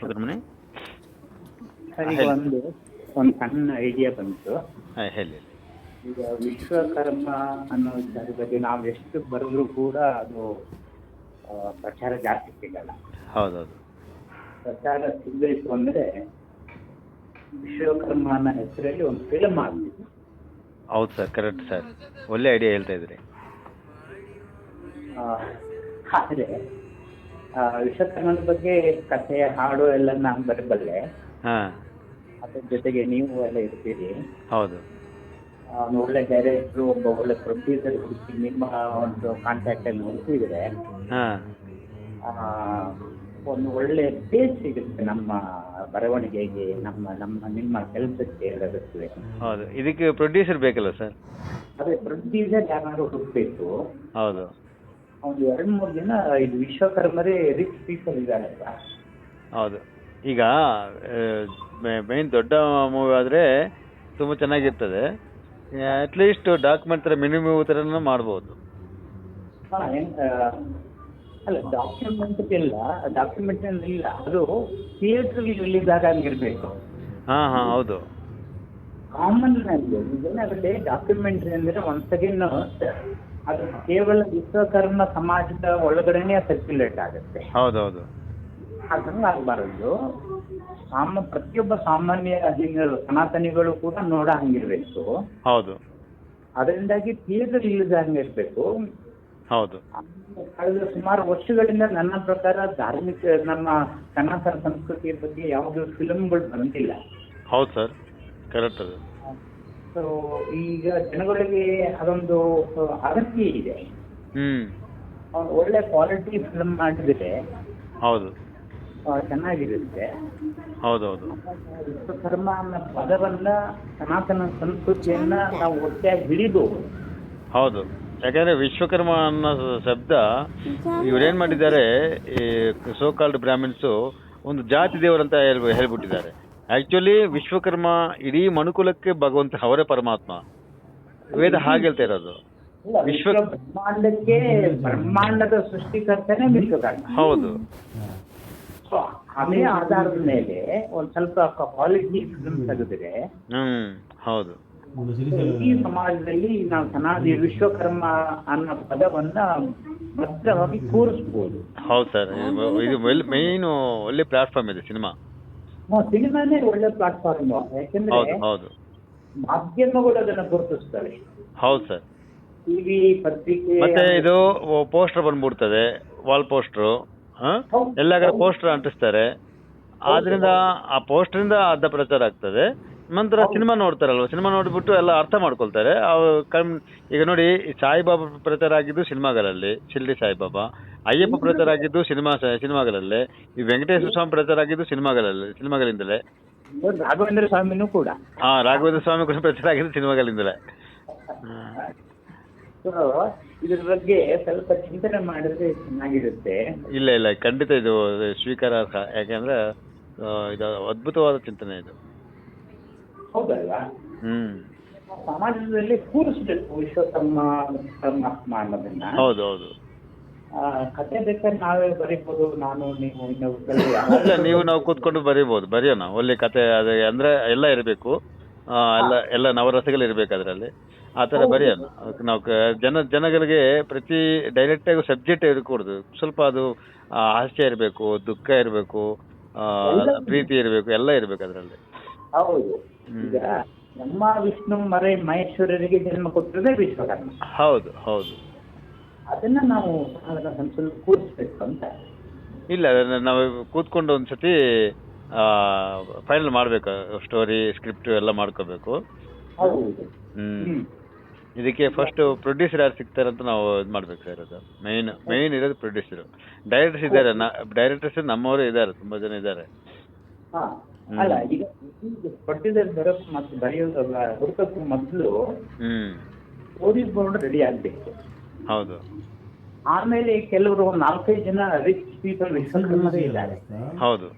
Subrahmanya? Sir ಒಂದು ಒಂದು ಸಣ್ಣ ಐಡಿಯಾ ಬಂತು. ಹೇಳಿ ಈಗ ವಿಶ್ವಕರ್ಮ ಅನ್ನೋ ವಿಚಾರದ ಬಗ್ಗೆ ನಾವು ಎಷ್ಟು ಬರೆದ್ರು ಕೂಡ ಅದು ಪ್ರಚಾರ ಜಾಸ್ತಿ ಸಿಗಲ್ಲ. ಹೌದೌದು. ಪ್ರಚಾರ ಸಿಗಬೇಕು ಅಂದ್ರೆ ವಿಶ್ವಕರ್ಮ ಅನ್ನೋ ಹೆಸರಲ್ಲಿ ಒಂದು ಫಿಲ್ಮ್ ಆಗ್ತಿದೆ ಹೌದು ಸರ್ ಕರೆಕ್ಟ್ ಸರ್. ಒಳ್ಳೆ ಐಡಿಯಾ ಹೇಳ್ತಾ ಇದ್ರಿ. ಆ, ಆದ್ರೆ ಆ, ಕನ್ನಡ ಬಗ್ಗೆ ಕಥೆ ಹಾಡು ಎಲ್ಲ ನಾನು ಬರಬಲ್ಲೆ. ಹಾಂ. ಅದ್ರ ಜೊತೆಗೆ ನೀವು ಎಲ್ಲ ಇರ್ತೀರಿ. ಹೌದು. ಒಂದು ಒಳ್ಳೆ ಡೈರೆಕ್ಟ್ರು ಒಬ್ಬ ಒಳ್ಳೆ ಪ್ರೊಡ್ಯೂಸರ್ ಹುಡುಕಿ ನಿಮ್ಮ ಒಂದು ಕಾಂಟ್ಯಾಕ್ಟ್ ಅಲ್ಲಿ ಹುಡುಕಿದ್ರೆ ಹಾಂ. ಒಂದು ಒಳ್ಳೆ ಪೇಜ್ ಸಿಗುತ್ತೆ ನಮ್ಮ ಬರವಣಿಗೆಗೆ ನಮ್ಮ ನಮ್ಮ ನಿಮ್ಮ ಕೆಲಸಕ್ಕೆ ಎಲ್ಲದಕ್ಕೆ ಹೌದು. ಇದಕ್ಕೆ ಪ್ರೊಡ್ಯೂಸರ್ ಬೇಕಲ್ಲ ಸರ್? ಅದೇ ಪ್ರೊಡ್ಯೂಸರ್ ಯಾರು ಹುಡುಕ್ಬೇಕು. ಹೌದು. ಒಂದು ಎರಡು ಮೂರು ಜನ ಇದು ವಿಶ್ವಕರ್ಮರೇ ರಿಚ್ ಪೀಪಲ್ ಇದ್ದಾರೆ ಅಲ್ವಾ ಹೌದು. ಈಗ ಮೇನ್ ದೊಡ್ಡ ಮೂವಿ ಆದರೆ ತುಂಬ ಚೆನ್ನಾಗಿರ್ತದೆ. ಅಟ್ಲೀಸ್ಟ್ ಡಾಕ್ಯುಮೆಂಟ್ ಥರ ಮಿನಿ ಮೂವಿ ಥರನೂ ಮಾಡ್ಬೋದು. ಅಲ್ಲ ಡಾಕ್ಯುಮೆಂಟ್ ಇಲ್ಲ ಡಾಕ್ಯುಮೆಂಟ್ ಇಲ್ಲ. ಅದು ಥಿಯೇಟರ್ ರಿಲೀಸ್ ಆಗಿರ್ಬೇಕು ಹಾಂ ಹಾಂ ಹೌದು. ಕಾಮನ್ ಏನಾಗುತ್ತೆ ಡಾಕ್ಯುಮೆಂಟ್ರಿ ಅಂದ್ರೆ ಒನ್ ಅಗೇನ್ ಅದು ಕೇವಲ ವಿಶ್ವಕರ್ಮ ಸಮಾಜದ ಒಳಗಡೆನೆ ಸರ್ಕ್ಯುಲೇಟ್ ಆಗುತ್ತೆ. ಹೌದೌದು. ಆಗ್ಬಾರದು ಸಾಮ ಪ್ರತಿಯೊಬ್ಬ ಸಾಮಾನ್ಯ ಹಿಂಗರು ಸನಾತನಿಗಳು ಕೂಡ ನೋಡ ಹಂಗಿರ್ಬೇಕು ಹೌದು. ಅದರಿಂದಾಗಿ ಥಿಯೇಟರ್ ಇಲ್ಲದ ಹಂಗಿರ್ಬೇಕು. ಹೌದು. ಕಳೆದ ಸುಮಾರು ವರ್ಷಗಳಿಂದ ನನ್ನ ಪ್ರಕಾರ ಧಾರ್ಮಿಕ ನಮ್ಮ ಸನಾತನ ಸಂಸ್ಕೃತಿಯ ಬಗ್ಗೆ ಯಾವುದೇ ಫಿಲಮ್ಗಳು ಬಂದಿಲ್ಲ. ಹೌದು ಸರ್. ಕರೆಕ್ಟ್ ಅದು. ಸೊ ಈಗ ಜನಗಳಿಗೆ ಅದೊಂದು ಅಗತ್ಯ ಇದೆ. ಒಳ್ಳೆ ಕ್ವಾಲಿಟಿ ಫಿಲ್ಮ್ ಮಾಡಿದ್ರೆ ಹೌದು. ಚೆನ್ನಾಗಿರುತ್ತೆ. ಹೌದೌದು. ವಿಶ್ವಕರ್ಮ ಅನ್ನೋ ಪದವನ್ನ ಸನಾತನ ಸಂಸ್ಕೃತಿಯನ್ನ ನಾವು ಒಟ್ಟಾಗಿ ಹಿಡಿದು ಹೌದು. ಯಾಕಂದ್ರೆ ವಿಶ್ವಕರ್ಮ ಅನ್ನೋ ಶಬ್ದ ಇವ್ರೇನ್ ಮಾಡಿದ್ದಾರೆ ಈ ಸೋ ಕಾಲ್ಡ್ ಬ್ರಾಹ್ಮಿನ್ಸು ಒಂದು ಜಾತಿ ದೇವರಂತ ಹೇಳ್ ಹೇಳ್ಬಿಟ್ಟಿದ್ದಾರೆ. ಆಕ್ಚುಲಿ ವಿಶ್ವಕರ್ಮ ಇಡೀ ಮನುಕುಲಕ್ಕೆ ಭಗವಂತ ಅವರೇ ಪರಮಾತ್ಮ. ವೇದ ಹಾಗೆ ಹೇಳ್ತಾ ಇರೋದು ವಿಶ್ವ- ಬ್ರಹ್ಮಾಂಡಕ್ಕೆ ಬ್ರಹ್ಮಾಂಡದ ಸೃಷ್ಟಿಕರ್ತನೇ ವಿಶ್ವಕರ್ಮ. ಹೌದು. ಅದೇ ಆಧಾರದ ಮೇಲೆ ಒಂದ್ ಸ್ವಲ್ಪ ಕ್ವಾಲಿಟಿ ಫಿಲ್ಮ್ ತೆಗೆದ್ರೆ ಹ್ಮ್ ಹೌದು. ಈ ಸಮಾಜದಲ್ಲಿ ನಾವು ಸನಾದಿ ವಿಶ್ವಕರ್ಮ ಅನ್ನೋ ಪದವನ್ನ ಭದ್ರವಾಗಿ ಕೂರಿಸ್ಬೋದು. ಹೌದು ಸರ್. ಇದು ಮೇನ್ ಒಳ್ಳೆ ಪ್ಲಾಟ್ಫಾರ್ಮ್ ಇದೆ ಸಿನಿಮಾ. ಸಿನಿಮಾನೇ ಒಳ್ಳೆ ಪ್ಲಾಟ್ಫಾರ್ಮ್ ಯಾಕಂದ್ರೆ ಹೌದು ಹೌದು. ಮಾಧ್ಯಮಗಳು ಅದನ್ನ ಗುರುತಿಸ್ತವೆ ಹೌದು ಸರ್. ಟಿವಿ ಪತ್ರಿಕೆ ಮತ್ತೆ ಇದು ಪೋಸ್ಟರ್ ಬಂದ್ಬಿಡ್ತದೆ ವಾಲ್ ಪೋಸ್ಟ್ರು ಎಲ್ಲ ಕಡೆ ಪೋಸ್ಟರ್ ಅಂಟಿಸ್ತಾರೆ. ಆದ್ರಿಂದ ಆ ಪೋಸ್ಟರಿಂದ ಅರ್ಧ ಪ್ರಚಾರ ಆಗ್ತದೆ. ನಂತರ ಸಿನಿಮಾ ನೋಡ್ತಾರಲ್ವ? ಸಿನಿಮಾ ನೋಡ್ಬಿಟ್ಟು ಎಲ್ಲ ಅರ್ಥ ಮಾಡ್ಕೊಳ್ತಾರೆ. ಅವ್ರು ಕಮ್ ಈಗ ನೋಡಿ ಸಾಯಿಬಾಬಾ ಪ್ರಚಾರ ಆಗಿದ್ದು ಸಿನಿಮಾಗಳಲ್ಲಿ ಶಿರ್ಡಿ ಸಾಯಿಬಾಬಾ. ಅಯ್ಯಪ್ಪ ಪ್ರಚಾರ ಆಗಿದ್ದು ಸಿನಿಮಾ ಸಿನಿಮಾಗಳಲ್ಲೇ. ಈ ವೆಂಕಟೇಶ್ವರ ಸ್ವಾಮಿ ಪ್ರಚಾರ ಆಗಿದ್ದು ಸಿನಿಮಾಗಳಲ್ಲಿ ಸಿನಿಮಾಗಳಿಂದಲೇ. ರಾಘವೇಂದ್ರ ಸ್ವಾಮಿನೂ ಕೂಡ. ಹಾ ರಾಘವೇಂದ್ರ ಸ್ವಾಮಿ ಕೂಡ ಪ್ರಚಾರ ಆಗಿದ್ದು ಸಿನಿಮಾಗಳಿಂದಲೇ. ಇದ್ರ ಬಗ್ಗೆ ಸ್ವಲ್ಪ ಚಿಂತನೆ ಮಾಡಿದ್ರೆ ಚೆನ್ನಾಗಿರುತ್ತೆ. ಇಲ್ಲ ಇಲ್ಲ ಖಂಡಿತ ಇದು ಸ್ವೀಕಾರಾರ್ಹ. ಯಾಕೆಂದ್ರೆ ಇದು ಅದ್ಭುತವಾದ ಚಿಂತನೆ ಇದು. ಹೌದಲ್ವಾ? ಹ್ಮ್. ಸಮಾಜದಲ್ಲಿ ಕೂರಿಸ್ಬೇಕು ತಮ್ಮ ಪರಮಾತ್ಮ ಅನ್ನೋದನ್ನ ಹೌದು ಹೌದು ಆ, ಕತೆ ಬೇಕಾದ್ರೆ ನಾವೇ ಬರೀಬಹುದು ನಾನು ನೀವು ಇನ್ನೊಬ್ರು ಇಲ್ಲ ನೀವು ನಾವು ಕೂತ್ಕೊಂಡು ಬರೀಬಹುದು ಬರೆಯೋಣ ಒಳ್ಳೆ ಕತೆ ಅದೇ ಅಂದ್ರೆ ಎಲ್ಲ ಇರಬೇಕು. ಎಲ್ಲ ಎಲ್ಲ ನವರಸಗಳು ಇರಬೇಕು ಅದರಲ್ಲಿ. ಆ ಥರ ಬರೆಯೋಣ ಅದಕ್ಕೆ ನಾವು ಕ- ಜನ ಜನಗಳಿಗೆ ಪ್ರತಿ ಡೈರೆಕ್ಟ್ ಆಗಿ ಸಬ್ಜೆಕ್ಟ್ ಇರಕೂಡದು. ಸ್ವಲ್ಪ ಅದು ಆ, ಹಾಸ್ಯ ಇರಬೇಕು ದುಃಖ ಇರಬೇಕು ಪ್ರೀತಿ ಇರಬೇಕು ಎಲ್ಲ ಇರಬೇಕು ಅದರಲ್ಲಿ. ಹೌದು. ಈಗ ನಮ್ಮ ವಿಷ್ಣು ಮರೆ ಮಹೇಶ್ವರರಿಗೆ ಜನ್ಮ ಕೊಟ್ಟಿರೋದೇ ವಿಶ್ವಕರ್ಮ. ಹೌದು ಹೌದು. ಅದನ್ನ ನಾವು ಕೂರಿಸ್ಬೇಕು ಅಂತ. ಇಲ್ಲ ನಾವು ಕೂತ್ಕೊಂಡು ಒಂದ್ಸತಿ ಫೈನಲ್ ಮಾಡ್ಬೇಕು ಸ್ಟೋರಿ ಸ್ಕ್ರಿಪ್ಟ್ ಎಲ್ಲ ಮಾಡ್ಕೋಬೇಕು. ಹೌದು. ಹ್ಮ್. ಇದಕ್ಕೆ ಫಸ್ಟ್ ಪ್ರೊಡ್ಯೂಸರ್ ಯಾರು ಸಿಗ್ತಾರೆ ಅಂತ ನಾವು ಇದು ಮಾಡ್ಬೇಕು ಸರ್ ಅದು. ಮೈನ್ ಮೈನ್ ಇರೋದು ಪ್ರೊಡ್ಯೂಸರ್ ಡೈರೆಕ್ಟರ್ಸ್ ಇದ್ದಾರೆ ಡೈರೆಕ್ಟರ್ಸ್ ನಮ್ಮವರು ಇದ್ದಾರೆ ತುಂಬಾ ಜನ ಇದ್ದಾರೆ. ಅಲ್ಲ ಈಗ ಪ್ರೊಡ್ಯೂಸರ್ ಬರೋಕ್ ಮತ್ತೆ ಬರೆಯೋದು ಹುಡುಕಕ್ಕೂ ಮೊದಲು ಹ್ಮ್. ಸ್ಟೋರಿ ಬೋರ್ಡ್ ರೆಡಿ ಆಗ್ಬೇಕು. ಹೌದು. ಆಮೇಲೆ ಕೆಲವರು ಒಂದ್ ನಾಲ್ಕೈದು ಜನ ರಿಚ್ ಪೀಪಲ್ ವಿಶ್ವಕರ್ಮರೇ ಇದ್ದಾರೆ ಹೌದು.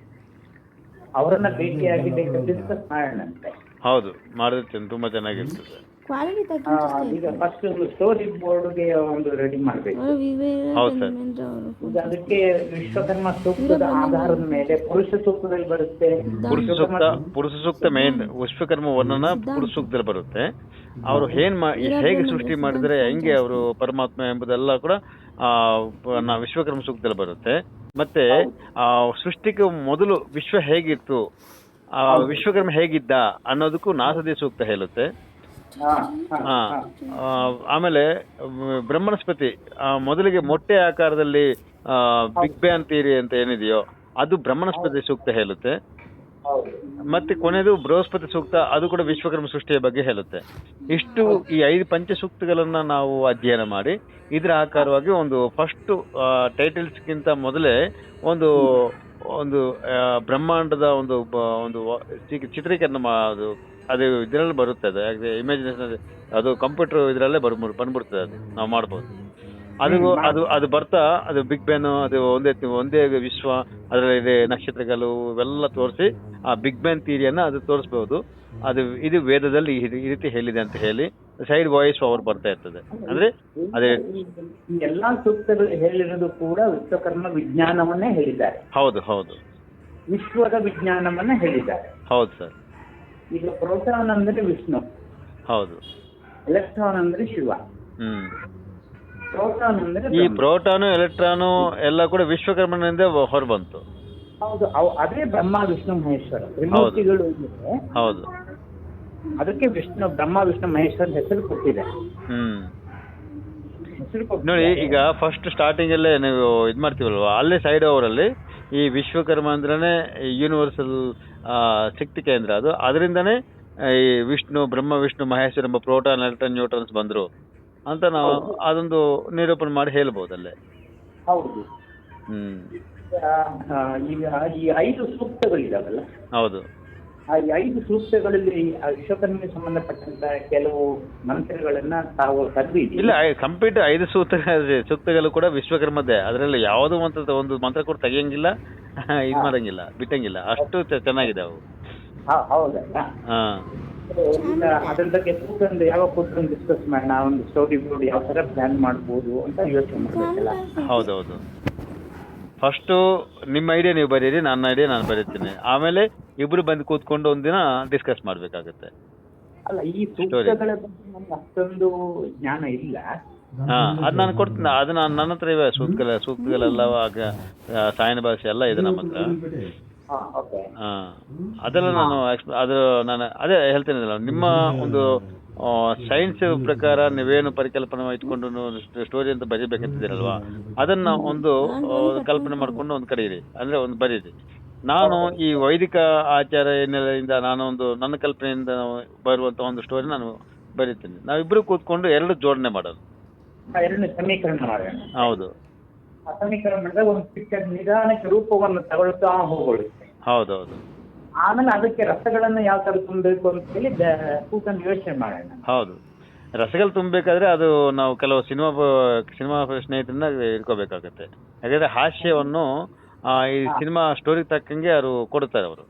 ಅವರನ್ನ ಭೇಟಿಯಾಗಿ ಡಿಸ್ಕಸ್ ಮಾಡೋಣಂತೆ. ಹೌದು ಮಾಡಿದ್ರೆ ತುಂಬಾ ಚೆನ್ನಾಗಿರ್ತದೆ. ಕ್ವಾಲಿಟಿ ಪುರುಷ ಸೂಕ್ತ ಮೇನ್ ವಿಶ್ವಕರ್ಮ ವರ್ಣನ ಪುರುಷ ಸೂಕ್ತದಲ್ಲಿ ಬರುತ್ತೆ. ಅವರು ಏನ್ ಹೇಗೆ ಸೃಷ್ಟಿ ಮಾಡಿದ್ರೆ ಹೆಂಗೆ ಅವರು ಪರಮಾತ್ಮ ಎಂಬುದೆಲ್ಲ ಕೂಡ ಆ, ನಾ ವಿಶ್ವಕರ್ಮ ಸೂಕ್ತದಲ್ಲಿ ಬರುತ್ತೆ. ಮತ್ತೆ ಆ ಸೃಷ್ಟಿಗೆ ಮೊದಲು ವಿಶ್ವ ಹೇಗಿತ್ತು ಆ ವಿಶ್ವಕರ್ಮ ಹೇಗಿದ್ದ ಅನ್ನೋದಕ್ಕೂ ನಾಸದಿ ಸೂಕ್ತ ಹೇಳುತ್ತೆ. ಆಮೇಲೆ ಬ್ರಹ್ಮಸ್ಪತಿ ಮೊದಲಿಗೆ ಮೊಟ್ಟೆ ಆಕಾರದಲ್ಲಿ ಬಿಗ್ ಬ್ಯಾನ್ ಥಿಯರಿ ಅಂತ ಏನಿದೆಯೋ, ಅದು ಬ್ರಹ್ಮಣಸ್ಪತಿ ಸೂಕ್ತ ಹೇಳುತ್ತೆ. ಮತ್ತೆ ಕೊನೆಯದು ಬೃಹಸ್ಪತಿ ಸೂಕ್ತ, ಅದು ಕೂಡ ವಿಶ್ವಕರ್ಮ ಸೃಷ್ಟಿಯ ಬಗ್ಗೆ ಹೇಳುತ್ತೆ. ಇಷ್ಟು ಈ ಐದು ಪಂಚ ಸೂಕ್ತಗಳನ್ನ ನಾವು ಅಧ್ಯಯನ ಮಾಡಿ, ಇದರ ಆಕಾರವಾಗಿ ಒಂದು ಫಸ್ಟ್ ಟೈಟಲ್ಸ್ಗಿಂತ ಮೊದಲೇ ಒಂದು ಒಂದು ಬ್ರಹ್ಮಾಂಡದ ಒಂದು ಒಂದು ಚಿತ್ರೀಕರಣ ಅದು ಅದು ಇದರಲ್ಲಿ ಬರುತ್ತೆ ಅದು ಇಮ್ಯಾಜಿನೇಷನ್ ಅದು ಕಂಪ್ಯೂಟರ್ ಇದರಲ್ಲೇ ಬರ್ ಬಂದ್ಬಿಡ್ತದೆ ಅದು. ನಾವು ಮಾಡ್ಬೋದು. ಅದು ಅದು ಅದು ಬರ್ತಾ ಅದು ಬಿಗ್ ಬ್ಯಾನ್ ಅದು ಒಂದೇ ಒಂದೇ ವಿಶ್ವ ಅದರಲ್ಲಿ ಇದೆ ನಕ್ಷತ್ರಗಳು ಇವೆಲ್ಲ ತೋರಿಸಿ ಆ ಬಿಗ್ ಬ್ಯಾನ್ ಥಿಯರಿಯನ್ನ ಅದು ತೋರಿಸ್ಬೋದು. ಅದು ಇದು ವೇದದಲ್ಲಿ ಈ ಈ ರೀತಿ ಹೇಳಿದೆ ಅಂತ ಹೇಳಿ ಸೈಡ್ ವಾಯ್ಸ್ ಪವರ್ ಬರ್ತಾ ಇರ್ತದೆ. ಅಂದ್ರೆ ಅದೇ ಈ ಎಲ್ಲಾ ಸೂಕ್ತಗಳು ಹೇಳಿರೋದು ಕೂಡ ವಿಶ್ವಕರ್ಮ ವಿಜ್ಞಾನವನ್ನೇ ಹೇಳಿದ್ದಾರೆ. ಹೌದು ಹೌದು. ವಿಶ್ವದ ವಿಜ್ಞಾನವನ್ನ ಹೇಳಿದ್ದಾರೆ. ಹೌದು ಸರ್. ಈಗ ಪ್ರೋಟಾನ್ ಅಂದ್ರೆ ವಿಷ್ಣು. ಹೌದು. ಎಲೆಕ್ಟ್ರಾನ್ ಅಂದ್ರೆ ಶಿವ. ಹ್ಮ್. ಪ್ರೋಟಾನ್ ಅಂದ್ರೆ ಈ. ಪ್ರೋಟಾನು ಎಲೆಕ್ಟ್ರಾನು ಎಲ್ಲ ಕೂಡ ವಿಶ್ವಕರ್ಮನಿಂದ ಹೊರಬಂತು. ಹೌದು ಅವು ಅದೇ ಬ್ರಹ್ಮ ವಿಷ್ಣು ಮಹೇಶ್ವರ. ತ್ರಿಮೂರ್ತಿಗಳು ಹೌದು. ಅದಕ್ಕೆ ವಿಷ್ಣು ಬ್ರಹ್ಮ ವಿಷ್ಣು ಮಹೇಶ್ವರ ಹೆಸರು ಕೊಟ್ಟಿದೆ. ಹ್ಮ್. ನೋಡಿ ಈಗ ಫಸ್ಟ್ ಸ್ಟಾರ್ಟಿಂಗ್ ಅಲ್ಲೇ ನೀವು ಇದ್ ಮಾಡ್ತೀವಲ್ವಾ? ಅಲ್ಲೇ ಸೈಡ್ ಅವರಲ್ಲಿ ಈ ವಿಶ್ವಕರ್ಮ ಅಂದ್ರೇನೆ ಯೂನಿವರ್ಸಲ್ ಶಕ್ತಿ ಕೇಂದ್ರ ಅದು. ಅದರಿಂದನೇ ಈ ವಿಷ್ಣು ಬ್ರಹ್ಮ ವಿಷ್ಣು ಮಹೇಶ್ವರ ಎಂಬ ಪ್ರೋಟಾನ್ ಎಲೆಕ್ಟ್ರಾನ್ ನ್ಯೂಟ್ರಾನ್ಸ್ ಬಂದ್ರು ಅಂತ ನಾವು ಅದೊಂದು ನಿರೂಪಣೆ ಮಾಡಿ ಹೇಳ್ಬೋದು ಅಲ್ಲೇ ಹೌದು. ಹ್ಮ್. ಈಗ ಈ ಐದು ಸೂಕ್ತಗಳಿದಾವಲ್ಲ? ಹೌದು. ಆ ಐದು ಸೂಕ್ತಗಳಲ್ಲಿ ಆ ವಿಶ್ವಕರ್ಮಿಗೆ ಸಂಬಂಧಪಟ್ಟಂತ ಕೆಲವು ಮಂತ್ರಗಳನ್ನ ತಾವು ತಂದಿದ್ದೀವಿ ಇಲ್ಲ ಕಂಪ್ಲೀಟ್ ಐದು ಸೂಕ್ತ ಸೂಕ್ತಗಳು ಕೂಡ ವಿಶ್ವಕರ್ಮದ್ದೇ. ಅದರಲ್ಲಿ ಯಾವುದೋ ಮಂತ್ರ ಒಂದು ಮಂತ್ರ ಕೂಡ ತೆಗಿಯಂಗಿಲ್ಲ ಇದು ಮಾಡಂಗಿಲ್ಲ ಬಿಟ್ಟಂಗಿಲ್ಲ. ಅಷ್ಟು ಚೆ- ಚೆನ್ನಾಗಿದೆ ಅವು. ಹಾ- ಹೌದಲ್ಲ? ಈಗ ಅದ್ರ ಬಗ್ಗೆ ಕೂತ್ಕೊಂಡು ಯಾವ ಕೂತ್ಕೊಂಡು ಡಿಸ್ಕಸ್ ಮಾಡೋಣ? ಒಂದು ಸ್ಟೋರಿ ಬೋರ್ಡ್ ಯಾವ ತರ ಪ್ಲಾನ್ ಮಾಡ್ಬೋದು ಅಂತ ಯೋಚನೆ ಮಾಡ್ಬೇಕಲ್ಲ? ಹೌದೌದು. ಫಸ್ಟು ನಿಮ್ಮ ಐಡಿಯಾ ನೀವು ಬರೀರಿ ನನ್ನ ಐಡಿಯಾ ನಾನು ಬರೀತೀನಿ. ಆಮೇಲೆ ಇಬ್ರು ಬಂದು ಕೂತ್ಕೊಂಡು ಒಂದಿನ ಡಿಸ್ಕಸ್ ಮಾಡ್ಬೇಕಾಗತ್ತೆ. ಅಲ್ಲ ಈ ಸೂಕ್ತಗಳ ಬಗ್ಗೆ ನಮ್ಗೆ ಅಷ್ಟೊಂದು ಜ್ಞಾನ ಇಲ್ಲ. ಹಾ ಅದ್ ನಾನು ಕೊಡ್ತೀನಿ. ಅದು ನಾನು ನನ್ನ ಹತ್ರ ಇವೆ. ಸೂಕ್ತಗಳ ಸೂಕ್ತಗಳೆಲ್ಲ ಆಗ ಸಾಯನ ಭಾಷೆ ಎಲ್ಲ ಇದೆ ನಮ್ಮ ಹತ್ರ. ಹಾ ಅದೆಲ್ಲ ನಾನು ಅದು ನಾನು ಅದೇ ಹೇಳ್ತೇನೆ ನಿಮ್ಮ ಒಂದು ಸೈನ್ಸ್ ಪ್ರಕಾರ ನೀವೇನು ಪರಿಕಲ್ಪನೆ ಇಟ್ಕೊಂಡು ಸ್ಟೋರಿ ಅಂತ ಬರೀಬೇಕಂತಿದ್ದೀರಲ್ವಾ? ಅದನ್ನ ಒಂದು ಕಲ್ಪನೆ ಮಾಡ್ಕೊಂಡು ಒಂದು ಕರೀರಿ ಅಂದ್ರೆ ಒಂದು ಬರೀರಿ. ನಾನು ಈ ವೈದಿಕ ಆಚಾರ ಹಿನ್ನೆಲೆಯಿಂದ ನಾನು ಒಂದು ನನ್ನ ಕಲ್ಪನೆಯಿಂದ ಬರುವಂತ ಒಂದು ಸ್ಟೋರಿ ನಾನು ಬರೀತೀನಿ. ನಾವಿಬ್ರು ಕೂತ್ಕೊಂಡು ಎರಡು ಜೋಡಣೆ ಮಾಡೋದು. ಎರಡನೇ ಸಮೀಕರಣ ಮಾಡೋಣ. ಹೌದು. ಆ ಸಮೀಕರಣ ಮಾಡಿದಾಗ ಒಂದು ಪಿಕ್ಚರ್ ನಿಧಾನಕ್ಕೆ ರೂಪವನ್ನು ತಗೊಳ್ತಾ ಹೌದು ಹೌದೌದು. ಆಮೇಲೆ ಅದಕ್ಕೆ ರಸಗಳನ್ನು ಯಾವ ತರ ತುಂಬಬೇಕು ಅಂತ ಹೇಳಿ ಕೂತ್ಕೊಂಡು ಯೋಚನೆ ಮಾಡೋಣ. ಹೌದು. ರಸಗಳು ತುಂಬಬೇಕಾದ್ರೆ ಅದು ನಾವು ಕೆಲವು ಸಿನಿಮಾ ಸಿನಿಮಾ ಸ್ನೇಹಿತರನ್ನ ಇಟ್ಕೋಬೇಕಾಗತ್ತೆ. ಯಾಕಂದ್ರೆ ಹಾಸ್ಯವನ್ನು ಆ, ಈ ಸಿನಿಮಾ ಸ್ಟೋರಿ ತಕ್ಕಂಗೆ ಅವರು ಕೊಡುತ್ತಾರೆ ಅವರು.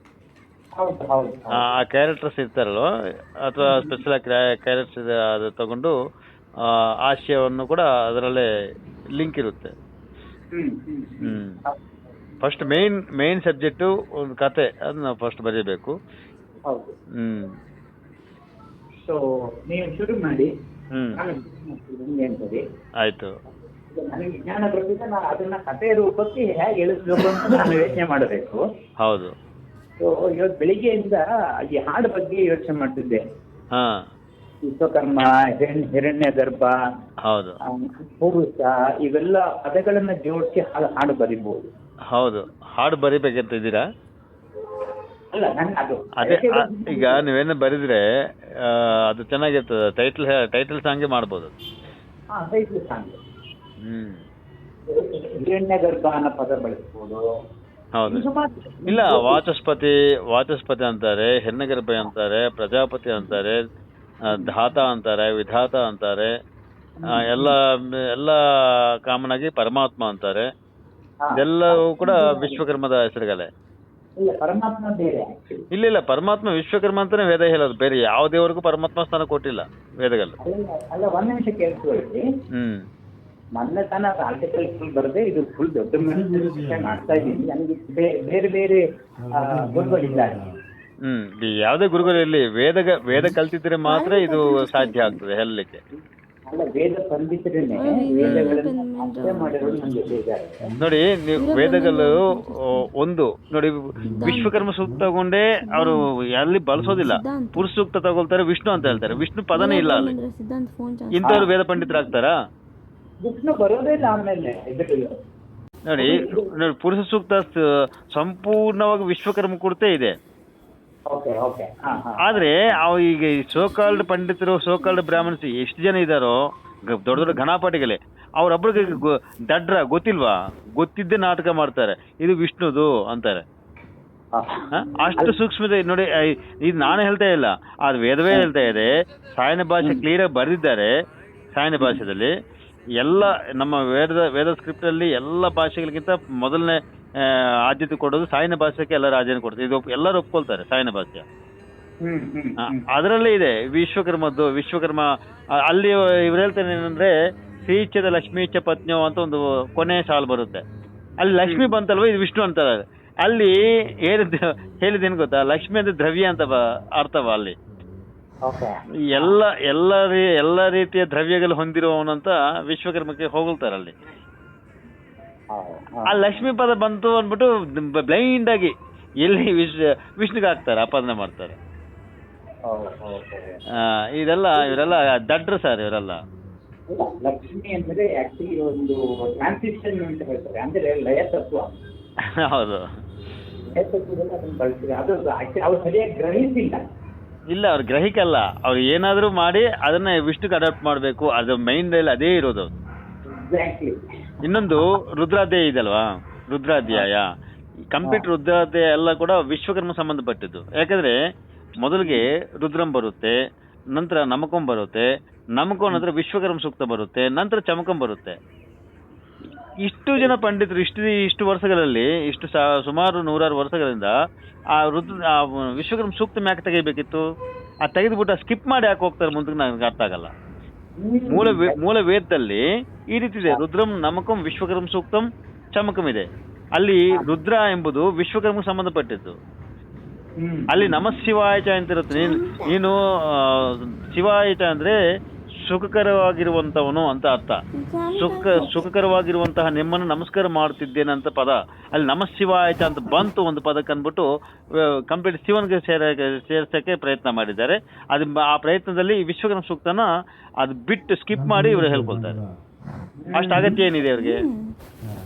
ಹೌದು ಹೌದು ಆ ಕ್ಯಾರೆಕ್ಟರ್ಸ್ ಇರ್ತಾರಲ್ವ ಅಥವಾ ಸ್ಪೆಷಲ್ ಕ್ಯಾರೆಕ್ಟರ್ಸ್ ಅದು ತಗೊಂಡು ಆ, ಆಶಯವನ್ನು ಕೂಡ ಅದರಲ್ಲೇ ಲಿಂಕ್ ಇರುತ್ತೆ. Hmm first main main subject ಒಂದು ಕತೆ ಅದನ್ನ ಫಸ್ಟ್ ಬರೀಬೇಕು. ಹೌದು. ಹ್ಮ್. ಸೊ ನೀವು ಶುರು ಮಾಡಿ ಹ್ಮ್. ನಿಮ್ಗೆ ಆಯ್ತು. ನನಗೆ ಜ್ಞಾನ ಬಂದಿದೆ ನಾನು ಅದನ್ನ ಕಥೆಯ ರೂಪಕ್ಕೆ ಹೇಗೆ ಇಳಿಸ್ಬೇಕು ಅಂತ ನಾನು ಯೋಚನೆ ಮಾಡಬೇಕು. ಹೌದು. ಸೊ ಇವತ್ತು ಬೆಳಿಗ್ಗೆಯಿಂದ ಈ ಹಾಡು ಬಗ್ಗೆ ಯೋಚನೆ ಮಾಡ್ತಿದ್ದೆ. ಹಾ. ವಿಶ್ವಕರ್ಮ ಹಿರಣ್ಯ ಗರ್ಭ ಹೌದು. ಪುರುಷ ಇವೆಲ್ಲ ಪದಗಳನ್ನ ಜೋಡಿಸಿ ಹಾಡು ಬರಿಬಹುದು ಹೌದು. ಹಾಡು ಬರಿಬೇಕಂತ ಇದ್ದೀರಾ ಅದು. ಈಗ ನೀವೇನು ಬರೆದ್ರೆ ಅದು ಚೆನ್ನಾಗಿರ್ತದೆ. ಟೈಟಲ್ ಟೈಟಲ್ ಸಾಂಗೆ ಮಾಡ್ಬೋದು. ಟೈಟಲ್ ಸಾಂಗ್ ಹಿರಣ್ಯ ಗರ್ಭ ಅನ್ನೋ ಪದ ಬಳಸ್ಬೋದು. ಹೌದು. ಇಲ್ಲ ವಾಚಸ್ಪತಿ ವಾಚಸ್ಪತಿ ಅಂತಾರೆ ಹೆಣ್ಣಗರ್ಭ ಅಂತಾರೆ ಪ್ರಜಾಪತಿ ಅಂತಾರೆ ಧಾತ ಅಂತಾರೆ ವಿಧಾತ ಅಂತಾರೆ. ಎಲ್ಲ ಎಲ್ಲ ಕಾಮನ್ ಆಗಿ ಪರಮಾತ್ಮ ಅಂತಾರೆ. ಇದೆಲ್ಲವೂ ಕೂಡ ವಿಶ್ವಕರ್ಮದ ಹೆಸರುಗಳೇ. ಇಲ್ಲ. ಇಲ್ಲ ಇಲ್ಲ ಪರಮಾತ್ಮ ವಿಶ್ವಕರ್ಮ ಅಂತಾನೆ ವೇದ ಹೇಳೋದು. ಬೇರೆ ಯಾವ ದೇವರಿಗೂ ಪರಮಾತ್ಮ ಸ್ಥಾನ ಕೊಟ್ಟಿಲ್ಲ ವೇದಗಳು ಹ್ಮ್. ಮೊನ್ನೆ ತನ ಆರ್ಟಿಕಲ್ ಫುಲ್ ಬರದೆ ಇದು ಫುಲ್ ದೊಡ್ಡ ಮಾಡ್ತಾ ಇದ್ದೀನಿ. ನನಗೆ ಬೇರೆ ಬೇರೆ ಗುರುಗಳಿದ್ದಾರೆ ಹ್ಮ್ ಈ ಯಾವುದೇ ಗುರುಗಳಿರಲಿ ವೇದ ವೇದ ಕಲ್ತಿದ್ರೆ ಮಾತ್ರ ಇದು ಸಾಧ್ಯ ಆಗ್ತದೆ ಹೇಳಲಿಕ್ಕೆ. ವೇದ ನೋಡಿ ನೀವು ವೇದಗಳು ಒಂದು ನೋಡಿ ವಿಶ್ವಕರ್ಮ ಸೂಕ್ತ ತಗೊಂಡೇ ಅವರು ಎಲ್ಲಿ ಬಳಸೋದಿಲ್ಲ. ಪುರುಷ ಸೂಕ್ತ ತಗೊಳ್ತಾರೆ ವಿಷ್ಣು ಅಂತ ಹೇಳ್ತಾರೆ. ವಿಷ್ಣು ಪದನೇ ಇಲ್ಲ ಅಲ್ಲಿ. ಇಂಥವ್ರು ವೇದ ಪಂಡಿತರಾಗ್ತಾರಾ? ವಿಷ್ಣು ಬರೋದೇ ಇಲ್ಲ ಆಮೇಲೆ ನೋಡಿ ನೋಡಿ ಪುರುಷ ಸೂಕ್ತ ಸ- ಸಂಪೂರ್ಣವಾಗಿ ವಿಶ್ವಕರ್ಮ ಕುರಿತೇ ಇದೆ. Okay okay. ಹಾ ಹಾ. ಆದ್ರೆ ಅವ ಈಗ ಸೋಕಾಲ್ಡ್ ಪಂಡಿತರು ಸೋಕಾಲ್ಡ್ ಬ್ರಾಹ್ಮಣ್ಸ್ ಎಷ್ಟು ಜನ ಇದಾರೋ ಗ- ದೊಡ್ಡ ದೊಡ್ಡ ಘನಾಪಾಠಿಗಳೇ ಅವ್ರೊಬ್ರಿಗೆ ಗೊ- ದಡ್ರ ಗೊತ್ತಿಲ್ವಾ? ಗೊತ್ತಿದ್ದೇ ನಾಟಕ ಮಾಡ್ತಾರೆ. ಇದು ವಿಷ್ಣುದು ಅಂತಾರೆ. ಹಾ. ಹ? ಅಷ್ಟು ಸೂಕ್ಷ್ಮತೆ ನೋಡಿ ಐ- ಇದು ನಾನು ಹೇಳ್ತಾ ಇಲ್ಲ. ಅದು ವೇದವೇ ಹೇಳ್ತಾ ಇದೆ. ಸಾಯನ ಭಾಷೆ ಕ್ಲಿಯರ್ ಆಗಿ ಬರೆದಿದ್ದಾರೆ ಸಾಯನ ಭಾಷೆದಲ್ಲಿ. ಎಲ್ಲ ನಮ್ಮ ವೇದದ ವೇದ ಸ್ಕ್ರಿಪ್ಟ್ ಅಲ್ಲಿ ಎಲ್ಲ ಭಾಷೆಗಳಿಗಿಂತ ಮೊದಲನೇ ಆದ್ಯತೆ ಕೊಡೋದು ಸಾಯನ ಭಾಷೆಗೆ ಎಲ್ಲರೂ ಆದ್ಯತೆ ಕೊಡ್ತಾರೆ. ಇದು ಎಲ್ಲರೂ ಒಪ್ಕೊಳ್ತಾರೆ ಸಾಯನ ಭಾಷೆ ಅದರಲ್ಲಿ ಇದೆ ವಿಶ್ವಕರ್ಮದ್ದು ವಿಶ್ವಕರ್ಮ. ಅಲ್ಲಿ ಇವ್ರು ಹೇಳ್ತಾರೆ ಏನಂದ್ರೆ ಶ್ರೀಚದ ಲಕ್ಷ್ಮೀಚ ಪತ್ನಿಯೋ ಅಂತ ಒಂದು ಕೊನೆ ಸಾಲು ಬರುತ್ತೆ. ಅಲ್ಲಿ ಲಕ್ಷ್ಮಿ ಬಂತಲ್ವ? ಇದು ವಿಷ್ಣು ಅಂತಾರೆ. ಅಲ್ಲಿ ಹೇಳಿದ ಹೇಳಿದೇನು ಗೊತ್ತಾ? ಲಕ್ಷ್ಮಿ ಅಂದ್ರೆ ದ್ರವ್ಯ ಅಂತ ಅರ್ಥವ ಅಲ್ಲಿ. ಎಲ್ಲ ಎಲ್ಲ ಎಲ್ಲ ರೀತಿಯ ದ್ರವ್ಯಗಳು ಹೊಂದಿರುವವನಂತ ವಿಶ್ವಕರ್ಮಕ್ಕೆ ಹೋಗಲ್ತಾರೆ ಅಲ್ಲಿ. ಆ ಲಕ್ಷ್ಮಿ ಪದ ಬಂತು ಅಂದ್ಬಿಟ್ಟು ಬ್ಲೈಂಡ್ ಆಗಿ ಎಲ್ಲಿ ವಿಶ್ವ ವಿಷ್ಣುಗೆ ಹಾಕ್ತಾರೆ ಅಪಾದನೆ ಮಾಡ್ತಾರೆ. ಇದೆಲ್ಲ ಇವರೆಲ್ಲ ದಡ್ರು ಸರ್ ಇವರೆಲ್ಲ. ಲಕ್ಷ್ಮಿ ಅಂದ್ರೆ ಆಕ್ಚುಲಿ ಒಂದು ಟ್ರಾನ್ಸಿಷನ್ ಅಂತ ಹೇಳ್ತಾರೆ. ಅಂದ್ರೆ ಲಯ ತತ್ವ. ಹೌದು. ಲಯ ತತ್ವದಲ್ಲಿ ಅದನ್ನ ಬಳಸಿದ್ರೆ ಅದು ಅವ್ರು ಸರಿಯಾಗಿ ಗ್ರಹಿಸಿಲ್ಲ. ಇಲ್ಲ ಅವ್ರು ಗ್ರಹಿಕಲ್ಲ. ಅವ್ರು ಏನಾದರೂ ಮಾಡಿ ಅದನ್ನ ವಿಷ್ಣುಗೆ ಅಡಾಪ್ಟ್ ಮಾಡಬೇಕು. ಅದು ಮೈಂಡ್ ಅಲ್ಲಿ ಅದೇ ಇರೋದು. ಎಕ್ಸಾಕ್ಟ್ಲಿ ಇನ್ನೊಂದು ರುದ್ರಾಧ್ಯಾಯ ಇದಲ್ವಾ? ರುದ್ರಾಧ್ಯಾಯ. ಕಂಪ್ಲೀಟ್ ರುದ್ರಾಧ್ಯಾಯ ಎಲ್ಲ ಕೂಡ ವಿಶ್ವಕರ್ಮ ಸಂಬಂಧಪಟ್ಟಿದ್ದು. ಯಾಕಂದ್ರೆ ಮೊದಲಿಗೆ ರುದ್ರಂ ಬರುತ್ತೆ ನಂತರ ನಮಕಂ ಬರುತ್ತೆ ನಮಕಂ ನಂತರ ವಿಶ್ವಕರ್ಮ ಸೂಕ್ತ ಬರುತ್ತೆ ನಂತರ ಚಮಕಂ ಬರುತ್ತೆ. ಇಷ್ಟು ಜನ ಪಂಡಿತರು ಇಷ್ಟು ಇಷ್ಟು ವರ್ಷಗಳಲ್ಲಿ, ಇಷ್ಟು ಸುಮಾರು ನೂರಾರು ವರ್ಷಗಳಿಂದ ಆ ರುದ್ರ ಆ ವಿಶ್ವಕರ್ಮ ಸೂಕ್ತ ಮ್ಯಾಕ್ ತೆಗಿಬೇಕಿತ್ತು. ಆ ತೆಗೆದುಬಿಟ್ಟು ಸ್ಕಿಪ್ ಮಾಡಿ ಯಾಕೆ ಹೋಗ್ತಾರೆ ಮುಂದಕ್ಕೆ ನನಗೆ ಅರ್ಥ ಆಗಲ್ಲ. ಮೂಲ ಮೂಲ ವೇದದಲ್ಲಿ ಈ ರೀತಿ ಇದೆ. ರುದ್ರಂ ನಮಕಂ, ವಿಶ್ವಕರ್ಮ ಸೂಕ್ತಂ ಚಮಕಂ ಇದೆ. ಅಲ್ಲಿ ರುದ್ರ ಎಂಬುದು ವಿಶ್ವಕರ್ಮ ಸಂಬಂಧಪಟ್ಟಿದ್ದು. ಅಲ್ಲಿ ನಮಃ ಶಿವಾಯಚ ಅಂತ ಇರುತ್ತೆ. ನೀನು ಶಿವಾಯಚ ಅಂದ್ರೆ ಸುಖಕರವಾಗಿರುವಂತವನು ಅಂತ ಅರ್ಥ. ಸುಖ ಸುಖಕರವಾಗಿರುವಂತಹ ನಿಮ್ಮನ್ನು ನಮಸ್ಕಾರ ಮಾಡುತ್ತಿದ್ದೇನೆ ಅಂತ ಪದ. ಅಲ್ಲಿ ನಮ ಆಯ್ತಾ ಅಂತ ಬಂತು ಒಂದು ಪದಕ್ಕೆ ಅಂದ್ಬಿಟ್ಟು ಕಂಪ್ಲೀಟ್ ಶಿವನ್ಗೆ ಸೇರ ಸೇರ್ಸಕ್ಕೆ ಪ್ರಯತ್ನ ಮಾಡಿದ್ದಾರೆ. ಅದು ಆ ಪ್ರಯತ್ನದಲ್ಲಿ ವಿಶ್ವಕರ್ಮ ಸೂಕ್ತನ ಅದು ಬಿಟ್ಟು ಸ್ಕಿಪ್ ಮಾಡಿ ಇವರು ಹೇಳ್ಕೊಳ್ತಾರೆ. ಅಷ್ಟು ಅಗತ್ಯ ಏನಿದೆ ಅವ್ರಿಗೆ?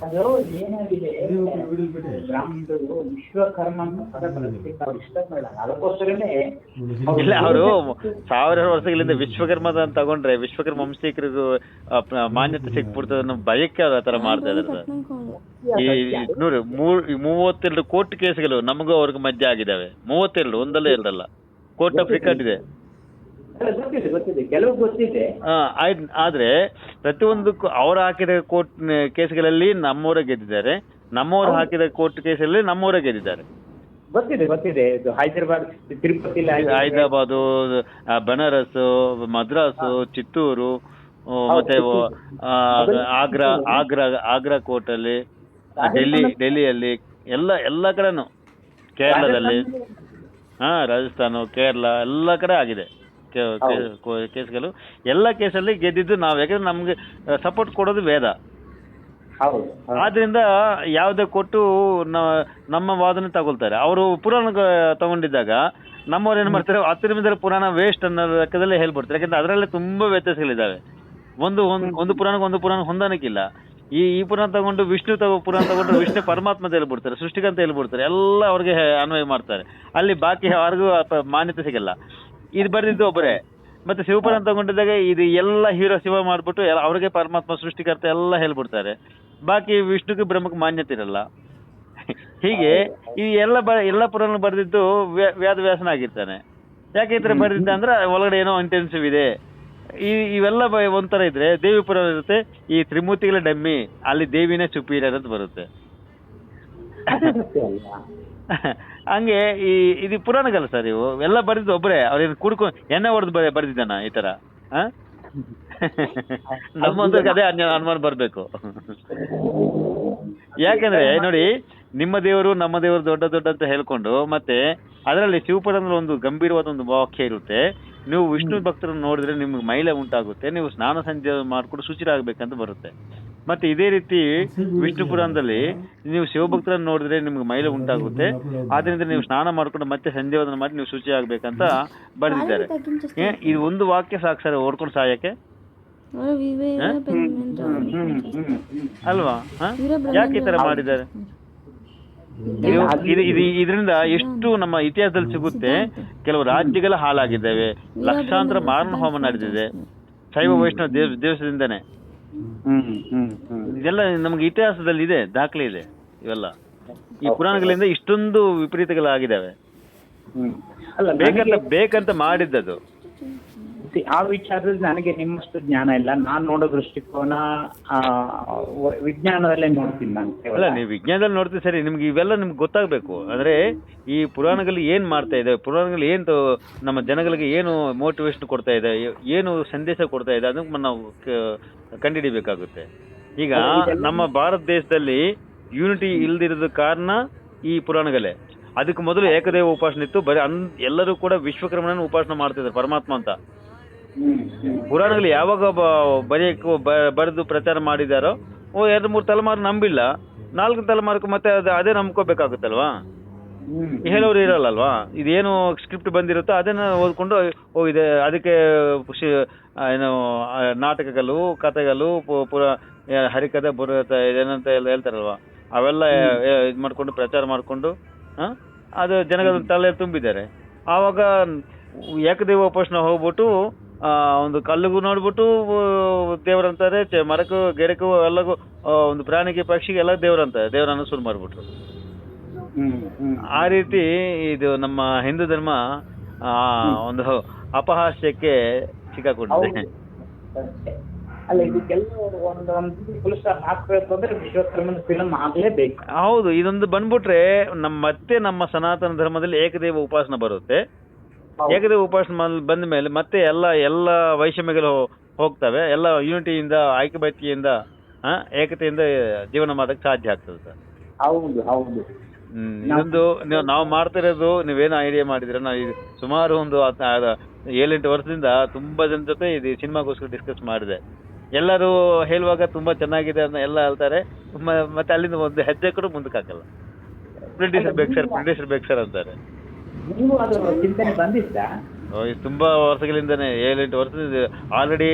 ಅದು ಏನಾಗಿದೆ ಬ್ರಾಹ್ಮಣರು ವಿಶ್ವಕರ್ಮ ಅವ್ರು ಇಷ್ಟಪಡಲ್ಲ. ಅದಕ್ಕೋಸ್ಕರನೇ ಇಲ್ಲ ಅವರು ಸಾವಿರಾರು ವರ್ಷಗಳಿಂದ ವಿಶ್ವಕರ್ಮದ ತಗೊಂಡ್ರೆ ವಿಶ್ವಕರ್ಮ ವಂಶೀಕರಿಗೂ ಮಾನ್ಯತೆ ಸಿಕ್ಬಿಡ್ತದೆ ಅನ್ನೋ ಭಯಕ್ಕೆ ಅವ್ರು ಆತರ ತರ ಮಾಡ್ತಾ ಇದ್ದಾರೆ ಈ ನೋಡಿ ಮೂರ್ ಮೂವತ್ತೆರಡು ಕೋಟಿ ಕೇಸ್ಗಳು ನಮಗೂ ಅವ್ರಿಗೆ ಮಧ್ಯ ಆಗಿದಾವೆ ಮೂವತ್ತೆರಡು ಒಂದಲ್ಲ ಎರಡಲ್ಲ ಕೋರ್ಟ್ ಆಫ್ ರೆಕಾರ್ಡ್ ಇದೆ. ಅಲ್ಲ, ಗೊತ್ತಿದೆ ಗೊತ್ತಿದೆ. ಕೆಲವು ಗೊತ್ತಿದೆ. ಆ, ಆಯ್ತ್ ಆದ್ರೆ ಪ್ರತಿಯೊಂದಕ್ಕೂ ಅವ್ರು ಹಾಕಿದ ಕೋರ್ಟ್ ಕೇಸ್ಗಳಲ್ಲಿ ನಮ್ಮವರೇ ಗೆದ್ದಿದ್ದಾರೆ. ನಮ್ಮವರು ಹಾಕಿದ ಕೋರ್ಟ್ ಕೇಸಲ್ಲಿ ನಮ್ಮವರೇ ಗೆದ್ದಿದ್ದಾರೆ. ಗೊತ್ತಿದೆ ಗೊತ್ತಿದೆ. ಇದು ಹೈದರಾಬಾದ್ ತಿರುಪತಿ ಹೈದರಾಬಾದು ಬನಾರಸ್ ಮದ್ರಾಸು ಚಿತ್ತೂರು ಮತ್ತೆ ಆಗ್ರಾ ಆಗ್ರಾ ಆಗ್ರಾ ಕೋರ್ಟ್ ಅಲ್ಲಿ ಡೆಲ್ಲಿ ಡೆಲ್ಲಿಯಲ್ಲಿ ಎಲ್ಲ ಎಲ್ಲ ಕಡೆನೂ ಕೇರಳದಲ್ಲಿ. ಹಾ ರಾಜಸ್ಥಾನ ಕೇರಳ ಎಲ್ಲ ಕಡೆ ಆಗಿದೆ. ಕೇಸ್ಗಳು ಎಲ್ಲ ಕೇಸಲ್ಲಿ ಗೆದ್ದಿದ್ದು ನಾವು. ಯಾಕಂದ್ರೆ ನಮ್ಗೆ ಸಪೋರ್ಟ್ ಕೊಡೋದು ವೇದ. ಆದ್ರಿಂದ ಯಾವುದೇ ಕೊಟ್ಟು ನಮ್ಮ ವಾದನೆ ತಗೊಳ್ತಾರೆ. ಅವರು ಪುರಾಣ ತಗೊಂಡಿದ್ದಾಗ ನಮ್ಮವ್ರು ಏನ್ ಮಾಡ್ತಾರೆ ಹತ್ತಿರ ಮೇಲೆ ಪುರಾಣ ವೇಸ್ಟ್ ಅನ್ನೋ ಲೆಕ್ಕದಲ್ಲಿ ಹೇಳ್ಬಿಡ್ತಾರೆ. ಯಾಕಂದ್ರೆ ಅದರಲ್ಲೇ ತುಂಬಾ ವ್ಯತ್ಯಾಸಗಳಿದಾವೆ. ಒಂದು ಒಂದು ಪುರಾಣಕ್ಕೆ ಒಂದು ಪುರಾಣ ಹೊಂದಾಣಿಕಿಲ್ಲ. ಈ ಈ ಪುರಾಣ ತಗೊಂಡು ವಿಷ್ಣು ತಗೋ ಪುರಾಣ ತಗೊಂಡು ವಿಷ್ಣು ಪರಮಾತ್ಮ ಅಂತ ಹೇಳ್ಬಿಡ್ತಾರೆ ಸೃಷ್ಟಿಕಂತ ಹೇಳ್ಬಿಡ್ತಾರೆ ಎಲ್ಲ ಅವ್ರಿಗೆ ಅನ್ವಯ ಮಾಡ್ತಾರೆ. ಅಲ್ಲಿ ಬಾಕಿ ಯಾರಿಗೂ ಮಾನ್ಯತೆ ಸಿಗಲ್ಲ. ಇದು ಬರೆದಿದ್ದು ಒಬ್ಬರೇ. ಮತ್ತೆ ಶಿವಪುರಾಣ ತಗೊಂಡಿದ್ದಾಗ ಇದು ಎಲ್ಲ ಹೀರೋ ಶಿವ ಮಾಡ್ಬಿಟ್ಟು ಎಲ್ಲ ಅವ್ರಿಗೆ ಪರಮಾತ್ಮ ಸೃಷ್ಟಿಕರ್ತ ಎಲ್ಲ ಹೇಳ್ಬಿಡ್ತಾರೆ. ಬಾಕಿ ವಿಷ್ಣುಗೆ ಬ್ರಹ್ಮಕ್ಕೆ ಮಾನ್ಯತೆ ಇರಲ್ಲ. ಹೀಗೆ ಈ ಎಲ್ಲ ಬ ಎಲ್ಲ ಪುರಾಣ ಬರೆದಿದ್ದು ವ್ಯಾದ ವ್ಯಾಸನ ಆಗಿರ್ತಾನೆ. ಯಾಕೆ ಈ ಬರೆದಿದ್ದ ಅಂದ್ರೆ ಒಳಗಡೆ ಏನೋ ಇಂಟೆನ್ಸಿವ್ ಇದೆ. ಈ ಇವೆಲ್ಲ ಒಂಥರ ಇದ್ರೆ ದೇವಿ ಪುರಾಣ ಇರುತ್ತೆ ಈ ತ್ರಿಮೂರ್ತಿಗಳ ಡಮ್ಮಿ ಅಲ್ಲಿ ದೇವಿನೇ ಸುಪೀರಿಯರ್ ಅಂತ ಬರುತ್ತೆ. ಹಂಗೆ ಈ ಇದು ಪುರಾಣಗಲ್ಲ ಸರ್ ಇವು? ಎಲ್ಲ ಬರೆದಿದ್ದು ಒಬ್ಬರೇ ಅವ್ರೇನು ಕುಡ್ಕೊ ಎಣ್ಣೆ ಹೊಡೆದು ಬರೆ ಬರೆದಿದ್ದಾನ ಈ ತರ? ನಮ್ಮಂತವ್ರಿಗೆ ಅದೇ ಅನ್ಯ- ಅನುಮಾನ ಬರಬೇಕು. ಯಾಕಂದ್ರೆ ನೋಡಿ ನಿಮ್ಮ ದೇವರು ನಮ್ಮ ದೇವರು ದೊಡ್ಡ ದೊಡ್ಡ ಅಂತ ಹೇಳ್ಕೊಂಡು ಮತ್ತೆ ಅದರಲ್ಲಿ ಶಿವಪುರಾಣದಲ್ಲಿ ಒಂದು ಗಂಭೀರವಾದ ಒಂದು ವಾಕ್ಯ ಇರುತ್ತೆ. ನೀವು ವಿಷ್ಣು ಭಕ್ತರನ್ನು ನೋಡಿದ್ರೆ ನಿಮ್ಗೆ ಮೈಲೆ ಉಂಟಾಗುತ್ತೆ ನೀವು ಸ್ನಾನ ಸಂಜೆ ಮಾಡ್ಕೊಂಡು ಶುಚಿರಾಗಬೇಕಂತ ಬರುತ್ತೆ. ಮತ್ತೆ ಇದೇ ರೀತಿ ವಿಷ್ಣು ಪುರಾಣದಲ್ಲಿ ನೀವು ಶಿವಭಕ್ತರನ್ನು ನೋಡಿದ್ರೆ ನಿಮ್ಗೆ ಮೈಲು ಉಂಟಾಗುತ್ತೆ. ಆದ್ರಿಂದ ನೀವು ಸ್ನಾನ ಮಾಡ್ಕೊಂಡು ಮತ್ತೆ ಸಂಧ್ಯಾವಂದನ ಮಾಡಿ ನೀವು ಶುಚಿ ಆಗ್ಬೇಕಂತ ಬರೆದಿದ್ದಾರೆ. ಏ, ಇದು ಒಂದು ವಾಕ್ಯ ಸಾಕು ಸರ್ ಓಡ್ಕೊಂಡು ಸಾಯಕ್ಕೆ. ಅಲ್ವಾ? ಹ? ಯಾಕೆ ಈ ತರ ಮಾಡಿದ್ದಾರೆ? ಇದು ಇದು ಇದು ಇದರಿಂದ ಎಷ್ಟು ನಮ್ಮ ಇತಿಹಾಸದಲ್ಲಿ ಸಿಗುತ್ತೆ? ಕೆಲವು ರಾಜ್ಯಗಳ ಹಾಳಾಗಿದ್ದಾವೆ. ಲಕ್ಷಾಂತರ ಮಾರಣ ಹೋಮ ನಡೆದಿದೆ. ಶೈವ ವೈಷ್ಣವ ದೇವ ದೇವಸ್ಥದಿಂದನೇ ಹ್ಮ್ ಹ್ಮ್ ಹ್ಮ್. ಇದೆಲ್ಲ ನಮ್ಗೆ ಇತಿಹಾಸದಲ್ಲಿ ಇದೆ ದಾಖಲೆ ಇದೆ ಇವೆಲ್ಲ. ಈ ಪುರಾಣಗಳಿಂದ ಇಷ್ಟೊಂದು ವಿಪರೀತಗಳಾಗಿದ್ದಾವೆ. ಹ್ಮ್. ಅಲ್ಲ ಬೇಕಂತ ಬೇಕಂತ ಮಾಡಿದ್ದದು. ಆ ವಿಚಾರದಲ್ಲಿ ನನಗೆ ನಿಮ್ಮಷ್ಟು ಜ್ಞಾನ ಇಲ್ಲ. ನಾನ್ ನೋಡೋ ದೃಷ್ಟಿಕೋನ ವಿಜ್ಞಾನದಲ್ಲೇ ನೋಡ್ತೀನಿ ನಾನು ಕೇವಲ. ಅಲ್ಲ ನೀವು ವಿಜ್ಞಾನದಲ್ಲಿ ನೋಡ್ತೀವಿ ಸರಿ ನಿಮ್ಗೆ ಇವೆಲ್ಲ ನಿಮ್ಗೆ ಗೊತ್ತಾಗಬೇಕು. ಅಂದ್ರೆ ಈ ಪುರಾಣಗಳು ಏನ್ ಮಾಡ್ತಾ ಇದೆ ಪುರಾಣಗಳು ಏನ್ ತೋ- ನಮ್ಮ ಜನಗಳಿಗೆ ಏನು ಮೋಟಿವೇಶನ್ ಕೊಡ್ತಾ ಇದೆ ಏನು ಸಂದೇಶ ಕೊಡ್ತಾ ಇದೆ ಅದನ್ನ ನಾವು ಕ- ಕಂಡುಹಿಡಿಬೇಕಾಗುತ್ತೆ. ಈಗ ನಮ್ಮ ಭಾರತ ದೇಶದಲ್ಲಿ ಯೂನಿಟಿ ಇಲ್ದಿರೋದ ಕಾರಣ ಈ ಪುರಾಣಗಳೇ. ಅದಕ್ಕೆ ಮೊದಲು ಏಕದೇವ ಉಪಾಸನೆ ಇತ್ತು ಬರೀ ಅನ್ ಎಲ್ಲರೂ ಕೂಡ ವಿಶ್ವಕರ್ಮನ ಉಪಾಸನೆ ಮಾಡ್ತಿದ್ದಾರೆ ಪರಮಾತ್ಮ ಅಂತ. ಪುರಾಣಗಳು ಯಾವಾಗ ಬರೆಯಕ್ಕೆ ಬರೆದು ಪ್ರಚಾರ ಮಾಡಿದಾರೋ ಓ ಎರಡು ಮೂರು ತಲೆಮಾರು ನಂಬಿಲ್ಲ ನಾಲ್ಕು ತಲೆಮಾರಕ್ಕೆ ಮತ್ತೆ ಅದು ಅದೇ ನಂಬ್ಕೋಬೇಕಾಗುತ್ತಲ್ವಾ? ಹೇಳೋರು ಇರಲ್ಲಲ್ವಾ? ಇದೇನು ಸ್ಕ್ರಿಪ್ಟ್ ಬಂದಿರುತ್ತೋ ಅದನ್ನ ಓದ್ಕೊಂಡು ಓ ಇದೆ ಅದಕ್ಕೆ ಏನು ನಾಟಕಗಳು ಕಥೆಗಳು ಪುರ ಹರಿಕಥೆ ಬುರ್ರಕಥೆ ಇದೇನಂತ ಎಲ್ಲ ಹೇಳ್ತಾರಲ್ವಾ? ಅವೆಲ್ಲ ಇದು ಮಾಡ್ಕೊಂಡು ಪ್ರಚಾರ ಮಾಡ್ಕೊಂಡು ಅದು ಜನಗಳ ತಲೆ ತುಂಬಿದ್ದಾರೆ. ಆವಾಗ ಏಕದೇವ ಉಪಾಸನ ಹೋಗ್ಬಿಟ್ಟು ಒಂದು ಕಲ್ಲಿಗೂ ನೋಡ್ಬಿಟ್ಟು ದೇವರಂತಾರೆ ಚ- ಮರಕ್ಕೂ ಗಿಡಕ್ಕೂ ಎಲ್ಲಗೂ ಆ, ಒಂದು ಪ್ರಾಣಿಗೆ ಪಕ್ಷಿಗೆ ಎಲ್ಲ ದೇವರಂತಾರೆ ದೇವರನ್ನು ಶುರು ಮಾಡ್ಬಿಟ್ರು. ಆ ರೀತಿ ಇದು ನಮ್ಮ ಹಿಂದೂ ಧರ್ಮ ಆ, ಒಂದು ಅಪಹಾಸ್ಯಕ್ಕೆ ಸಿಕ್ಕಾಕೊಂಡಿದೆ ಹೌದು. ಅಷ್ಟೇ. ಅಲ್ಲ ಇದಕ್ಕೆಲ್ಲ ಒಂದು ಒಂದು ಫುಲ್ ಸ್ಟಾಪ್ ಹಾಕ್ಬೇಕು ಅಂದ್ರೆ ವಿಶ್ವಕರ್ಮನ ಫಿಲಮ್ ಆಗ್ಲೇಬೇಕು. ಹೌದು ಇದೊಂದು ಬಂದ್ಬಿಟ್ರೆ ನಮ್ಮ ಮತ್ತೆ ನಮ್ಮ ಸನಾತನ ಧರ್ಮದಲ್ಲಿ ಏಕದೇವ ಉಪಾಸನ ಬರುತ್ತೆ. ಹೌದು. ಉಪಾಸನೆ ಬಂದ ಮೇಲೆ ಮತ್ತೆ ಎಲ್ಲ ಎಲ್ಲ ವೈಷಮ್ಯಗಳು ಹೋಗ್ತವೆ. ಎಲ್ಲ ಯೂನಿಟಿಯಿಂದ ಆ, ಏಕತೆಯಿಂದ ಜೀವನ ಮಾಡಕ್ ಸಾಧ್ಯ ಆಗ್ತದೆ ಸರ್. ಹೌದು ಹೌದು. ಇನ್ನೊಂದು ನೀವು ನಾವು ಮಾಡ್ತಿರೋದು ನೀವೇನು ಐಡಿಯಾ ಮಾಡಿದ್ರೆ ನಾವು ಸುಮಾರು ಒಂದು ಏಳೆಂಟು ವರ್ಷದಿಂದ ತುಂಬಾ ಜನ ಜೊತೆ ಇದು ಸಿನಿಮಾಗೋಸ್ಕರ ಡಿಸ್ಕಸ್ ಮಾಡಿದೆ. ಎಲ್ಲರೂ ಹೇಳುವಾಗ ತುಂಬಾ ಚೆನ್ನಾಗಿದೆ ಅಂತ ಎಲ್ಲ ಹೇಳ್ತಾರೆ. ಮತ್ತೆ ಅಲ್ಲಿಂದ ಒಂದು ಹೆಜ್ಜೆ ಕೂಡ ಮುಂದಕ್ಕೆ ಹಾಕಲ್ಲ. ಪ್ರೊಡ್ಯೂಸರ್ ಬೇಕು ಸರ್ ಪ್ರೊಡ್ಯೂಸರ್ ಬೇಕು ಸರ್ ಅಂತಾರೆ. ನೀವು ಅದು ಚಿಂತನೆ ಬಂದಿತ್ತಾ? ಓ, ಇದು ತುಂಬಾ ವರ್ಷಗಳಿಂದಾನೆ ಏಳೆಂಟು ವರ್ಷದಿಂದ ಆಲ್ರೆಡಿ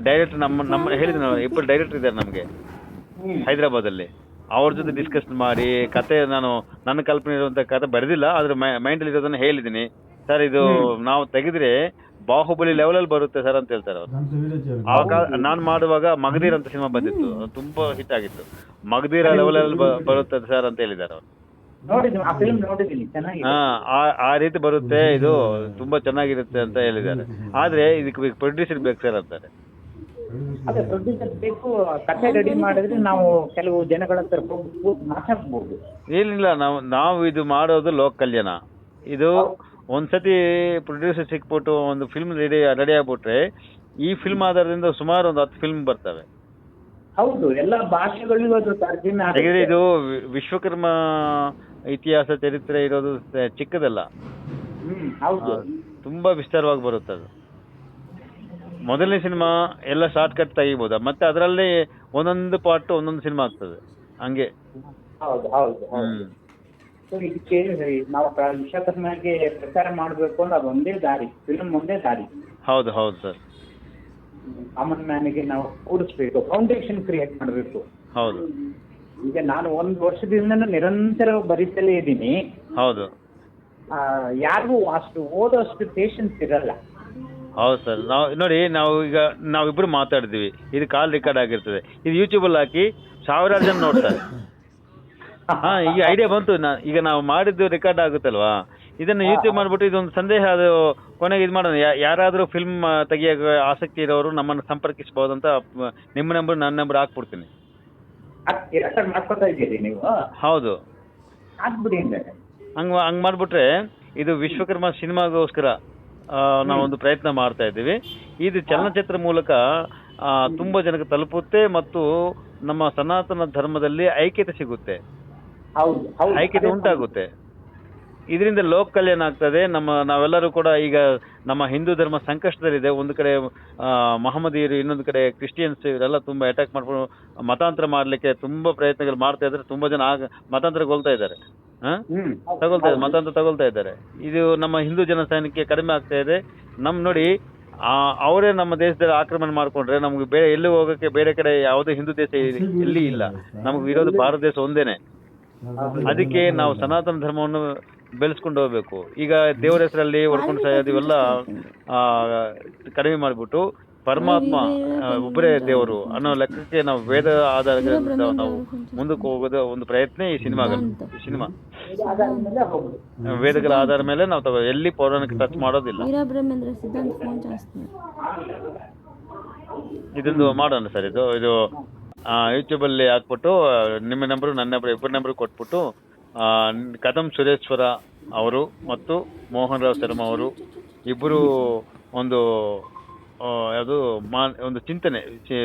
ಡೈರೆಕ್ಟರ್ ನಮ್ಮ ನಮ್ಮ ಹೇಳಿದ್ರು ಇಬ್ಬರು ಡೈರೆಕ್ಟರ್ ಇದ್ದಾರೆ ನಮಗೆ ಹೈದರಾಬಾದ್ ಹೈದರಾಬಾದಲ್ಲಿ. ಅವ್ರ ಜೊತೆ ಡಿಸ್ಕಸ್ ಮಾಡಿ ಕತೆ ನಾನು ನನ್ನ ಕಲ್ಪನೆ ಇರುವಂತ ಕತೆ ಬರೆದಿಲ್ಲ ಆದ್ರೆ ಮೈಂಡಲ್ಲಿ ಇರೋದನ್ನ ಹೇಳಿದೀನಿ ಸರ್ ಇದು ನಾವು ತೆಗೆದ್ರೆ ಬಾಹುಬಲಿ ಲೆವೆಲ್ ಅಲ್ಲಿ ಬರುತ್ತೆ ಸರ್ ಅಂತ ಹೇಳ್ತಾರೆ ಅವ್ರು. ಆವಾಗ ನಾನು ಮಾಡುವಾಗ ಮಗದೀರ್ ಅಂತ ಸಿನಿಮಾ ಬಂದಿತ್ತು. ತುಂಬಾ ಹಿಟ್ ಆಗಿತ್ತು. ಮಗದೀರ ಲೆವೆಲ್ ಅಲ್ಲಿ ಬ- ಬರುತ್ತೆ ಸರ್ ಅಂತ ಹೇಳಿದ್ದಾರೆ ಅವ್ರು. ನೋಡಿದ್ದೀನಿ ಆ ಫಿಲ್ಮ್ ನೋಡಿದ್ದೀನಿ ಚೆನ್ನಾಗಿದೆ. ಹಾ ಆ- ಆ ರೀತಿ ಬರುತ್ತೆ ಇದು ತುಂಬಾ ಚೆನ್ನಾಗಿರುತ್ತೆ ಅಂತ ಹೇಳಿದ್ದಾರೆ. ಆದ್ರೆ ಇದಕ್ಕೆ ಪ್ರೊಡ್ಯೂಸರ್ ಬೇಕು ಸರ್ ಅಂತಾರೆ. ಅದೇ ಪ್ರೊಡ್ಯೂಸರ್ ಬೇಕು ಕಥೆ ರೆಡಿ ಮಾಡಿದ್ರೆ ನಾವು ಕೆಲವು ಜನಗಳ ಹತ್ರ ಹೋಗಿ ಮಾತಾಡ್ಬೋದು. ಏನಿಲ್ಲ ನಾವು ನಾವು ಇದು ಮಾಡೋದು ಲೋಕ ಕಲ್ಯಾಣ. ಇದು ಒಂದ್ಸತಿ ಪ್ರೊಡ್ಯೂಸರ್ ಸಿಕ್ಬಿಟ್ಟು ಒಂದು ಫಿಲ್ಮ್ ರೆಡಿ ರೆಡಿ ಆಗ್ಬಿಟ್ರೆ ಈ ಫಿಲ್ಮ್ ಆಧಾರದಿಂದ ಸುಮಾರು ಒಂದು ಹತ್ತು ಫಿಲ್ಮ್ ಬರ್ತವೆ. ಹೌದು ಎಲ್ಲ ಭಾಷೆಗಳಿಗೂ ಅದು ತರ್ಜುಮೆ ಆಗುತ್ತೆ. ಯಾಕಂದ್ರೆ ಇದು ವಿ- ವಿಶ್ವಕರ್ಮ ಇತಿಹಾಸ ಚರಿತ್ರೆ ಇರೋದು ಸ- ಚಿಕ್ಕದಲ್ಲ. ಹ್ಮ್ ಹೌದು. ತುಂಬಾ ವಿಸ್ತಾರವಾಗಿ ಬರುತ್ತೆ ಅದು. ಮೊದಲನೇ ಸಿನಿಮಾ ಎಲ್ಲ ಶಾರ್ಟ್ ಕಟ್ ತೆಗಿಬೋದ. ಮತ್ತೆ ಅದರಲ್ಲಿ ಒಂದೊಂದು ಪಾರ್ಟ್ ಒಂದೊಂದು ಸಿನಿಮಾ ಆಗ್ತದೆ. ಹಂಗೆ. ಹೌದು ಹೌದು ಹೌದು. ಹ್ಮ್. ಸೊ ಇದಕ್ಕೆ ನಾವು ಪ್ರ- ವಿಶ್ವಕರ್ಮಗೆ ಪ್ರಚಾರ ಮಾಡಬೇಕು ಅಂದ್ರೆ ಅದೊಂದೇ ದಾರಿ. ಫಿಲ್ಮ್ ಒಂದೇ ದಾರಿ. ಹೌದು ಹೌದು ಸರ್. ಕಾಮನ್ ಮ್ಯಾನಿಗೆ ನಾವು ಕೂಡಿಸ್ಬೇಕು ಫೌಂಡೇಶನ್ ಕ್ರಿಯೇಟ್ ಮಾಡಬೇಕು. ಹೌದು. ಈಗ ನಾನು ಒಂದು ವರ್ಷದಿಂದ ನಿರಂತರ ಬರೀತಲೇ ಇದ್ದೀನಿ. ಹೌದು. ಯಾರಿಗೂ ಅಷ್ಟು ಓದೋಷ್ಟು ಪೇಷನ್ಸ್ ಇರಲ್ಲ. ಹೌದು ಸರ್. ನಾವು ನೋಡಿ ನಾವು ಈಗ ನಾವಿಬ್ರು ಮಾತಾಡ್ತೀವಿ ಇದು ಕಾಲ್ ರೆಕಾರ್ಡ್ ಆಗಿರ್ತದೆ. ಇದು ಯೂಟ್ಯೂಬಲ್ಲಿ ಹಾಕಿ ಸಾವಿರಾರು ಜನ ನೋಡ್ತಾರೆ. ಹಾ ಈಗ ಐಡಿಯಾ ಬಂತು. ನಾ ಈಗ ನಾವು ಮಾಡಿದ್ದು ರೆಕಾರ್ಡ್ ಆಗುತ್ತಲ್ವಾ? ಇದನ್ನು ಯೂಟ್ಯೂಬ್ ಮಾಡ್ಬಿಟ್ಟು ಇದೊಂದು ಸಂದೇಹ ಅದು ಕೊನೆಗೆ ಇದು ಮಾಡೋಣ. ಯಾರಾದರೂ ಯಾರಾದ್ರೂ ಫಿಲ್ಮ್ ತೆಗಿಯೋ ಆಸಕ್ತಿ ಇರೋರು ನಮ್ಮನ್ನು ಸಂಪರ್ಕಿಸಬಹುದಂತ ನಿಮ್ಮ ನಂಬರ್ ನನ್ನ ನಂಬರ್ ಹಾಕ್ಬಿಡ್ತೀನಿ. ರೆಕಾರ್ಡ್ ಮಾಡ್ಕೊತಾ ಇದ್ದೀರಿ ನೀವು. ಹೌದು. ಹಂಗಾರೆ ಹಂಗ್ ಹಂಗ್ ಮಾಡ್ಬಿಟ್ರೆ ಇದು ವಿಶ್ವಕರ್ಮ ಸಿನಿಮಾಗೋಸ್ಕರ ಆ, ನಾವೊಂದು ಪ್ರಯತ್ನ ಮಾಡ್ತಾ ಇದ್ದೀವಿ. ಇದು ಚಲನಚಿತ್ರ ಮೂಲಕ ಆ, ತುಂಬಾ ಜನಕ್ಕೆ ತಲುಪುತ್ತೆ ಮತ್ತು ನಮ್ಮ ಸನಾತನ ಧರ್ಮದಲ್ಲಿ ಐಕ್ಯತೆ ಸಿಗುತ್ತೆ. ಹೌದು ಹೌದು. ಐಕ್ಯತೆ ಉಂಟಾಗುತ್ತೆ. ಇದರಿಂದ ಲೋಕ ಕಲ್ಯಾಣ ಆಗ್ತದೆ. ನಮ್ಮ ನಾವೆಲ್ಲರೂ ಕೂಡ ಈಗ ನಮ್ಮ ಹಿಂದೂ ಧರ್ಮ ಸಂಕಷ್ಟದಲ್ಲಿದೆ. ಒಂದು ಕಡೆ ಮಹಮ್ಮದೀಯರು ಇನ್ನೊಂದು ಕಡೆ ಕ್ರಿಶ್ಚಿಯನ್ಸ್ ಇವರೆಲ್ಲ ತುಂಬಾ ಅಟ್ಯಾಕ್ ಮಾಡ್ಕೊಂಡು ಮತಾಂತರ ಮಾಡ್ಲಿಕ್ಕೆ ತುಂಬಾ ಪ್ರಯತ್ನಗಳು ಮಾಡ್ತಾ ಇದ್ದಾರೆ. ತುಂಬಾ ಜನ ಆಗ ಮತಾಂತರಗೊಳ್ತಾ ಇದ್ದಾರೆ. ತಗೊಳ್ತಾ ಇದ್ದಾರೆ. ಮತಾಂತರ ತಗೊಳ್ತಾ ಇದ್ದಾರೆ. ಇದು ನಮ್ಮ ಹಿಂದೂ ಜನಸಂಖ್ಯೆ ಕಡಿಮೆ ಆಗ್ತಾ ಇದೆ. ನಮ್ ನೋಡಿ ಆ ಅವರೇ ನಮ್ಮ ದೇಶದಲ್ಲಿ ಆಕ್ರಮಣ ಮಾಡ್ಕೊಂಡ್ರೆ ನಮ್ಗೆ ಬೇರೆ ಎಲ್ಲಿ ಹೋಗಕ್ಕೆ ಬೇರೆ ಕಡೆ ಯಾವುದೇ ಹಿಂದೂ ದೇಶ ಇಲ್ಲಿ- ಎಲ್ಲಿ ಇಲ್ಲ. ನಮ್ಗೆ ಇರೋದು ಭಾರತ ದೇಶ ಒಂದೇನೆ. ಅದಕ್ಕೆ ನಾವು ಸನಾತನ ಧರ್ಮವನ್ನು ಬೆಳೆಸ್ಕೊಂಡು ಹೋಗ್ಬೇಕು. ಈಗ ದೇವರ ಹೆಸರಲ್ಲಿ ಹೊಡ್ಕೊಂಡು ಸಾಯೋದು ಇವೆಲ್ಲ ಆ, ಕಡಿಮೆ ಮಾಡಿಬಿಟ್ಟು ಪರಮಾತ್ಮ ಒಬ್ಬರೇ ದೇವರು ಅನ್ನೋ ಲೆಕ್ಕಕ್ಕೆ ನಾವು ವೇದ ಆಧಾರದ ನಾವು ಮುಂದಕ್ಕೆ ಹೋಗೋದು ಒಂದು ಪ್ರಯತ್ನ ಈ ಸಿನಿಮಾ ಈ ಸಿನಿಮಾ. ವೇದಗಳ ಆಧಾರ ಮೇಲೆ ನಾವು ಎಲ್ಲಿ ಪೌರಾಣಿಕ ಟಚ್ ಮಾಡೋದಿಲ್ಲ. ಇದೊಂದು ಮಾಡೋಣ ಸರ್ ಇದು ಇದು ಯೂಟ್ಯೂಬಲ್ಲಿ ಹಾಕ್ಬಿಟ್ಟು ನಿಮ್ಮ ನಂಬರು ನನ್ನ ನಂಬರ್ ಇಬ್ಬರ ನಂಬರ್ ಕೊಟ್ಬಿಟ್ಟು ಕದಂ ಸುರೇಶ್ವರ ಅವರು ಮತ್ತು ಮೋಹನ್ ರಾವ್ ಶರ್ಮಾ ಅವರು ಇಬ್ಬರು ಒಂದು ಯಾವುದು ಮಾ ಒಂದು ಚಿಂತನೆ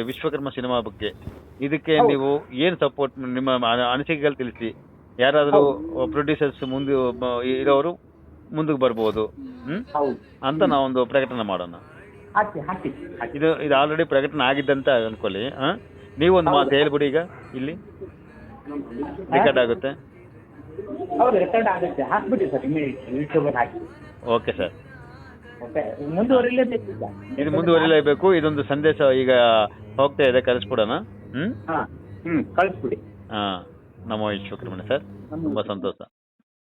ವಿಶ್ವಕರ್ಮ ಸಿನಿಮಾ ಬಗ್ಗೆ. ಇದಕ್ಕೆ ನೀವು ಏನು ಸಪೋರ್ಟ್ ನಿಮ್ಮ ಅನ- ಅನಿಸಿಕೆಗಳು ತಿಳಿಸಿ. ಯಾರಾದರೂ ಪ್ರೊಡ್ಯೂಸರ್ಸ್ ಮುಂದೆ ಇರೋರು ಮುಂದಕ್ಕೆ ಬರ್ಬೋದು. ಹ್ಮ್? ಅಂತ ನಾವೊಂದು ಪ್ರಕಟಣೆ ಮಾಡೋಣ. ಇದು ಇದು ಆಲ್ರೆಡಿ ಪ್ರಕಟಣೆ ಆಗಿದ್ದಂತ ಅನ್ಕೊಳ್ಳಿ ಹಾ? ನೀವೊಂದು ಮಾತು ಹೇಳ್ಬಿಡಿ ಈಗ ಇಲ್ಲಿ. ರೆಕಾರ್ಡ್ ಆಗುತ್ತೆ. ಹೌದು ರೆಕಾರ್ಡ್ ಆಗುತ್ತೆ. ಹಾಕ್ಬಿಡಿ ಸರ್ ಇಮಿಡಿಯೇಟ್ ಯೂಟ್ಯೂಬಲ್ಲಿ ಹಾಕಿ. ಓಕೆ ಸರ್ ಓಕೆ ಮುಂದುವರಿಲೇಬೇಕು ಈಗ. ಇದು ಮುಂದುವರಿಲೇಬೇಕು ಇದೊಂದು ಸಂದೇಶ ಈಗ ಹೋಗ್ತಾ ಇದೆ ಕಳಿಸ್ಬಿಡೋಣ. ಹ್ಮ್? ಹಾಂ ಹ್ಞೂ ಕಳಿಸ್ಬಿಡಿ. ಹಾ. ನಮೋ ಶುಕ್ರಮಣ ಸರ್. ತುಂಬಾ ಸಂತೋಷ.